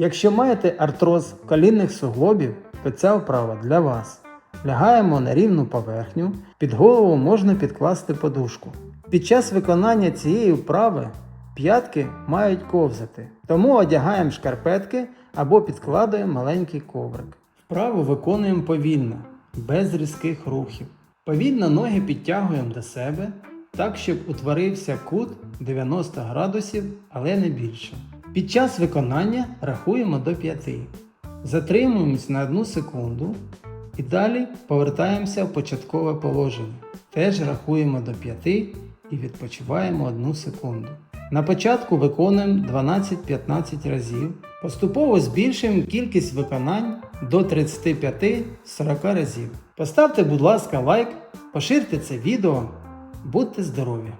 Якщо маєте артроз колінних суглобів, то ця вправа для вас. Лягаємо на рівну поверхню, під голову можна підкласти подушку. Під час виконання цієї вправи п'ятки мають ковзати, тому одягаємо шкарпетки або підкладаємо маленький коврик. Вправу виконуємо повільно, без різких рухів. Повільно ноги підтягуємо до себе, так щоб утворився кут 90 градусів, але не більше. Під час виконання рахуємо до 5. Затримуємось на 1 секунду і далі повертаємося в початкове положення. Теж рахуємо до 5 і відпочиваємо 1 секунду. На початку виконуємо 12-15 разів. Поступово збільшуємо кількість виконань до 35-40 разів. Поставте, будь ласка, лайк, поширте це відео. Будьте здорові!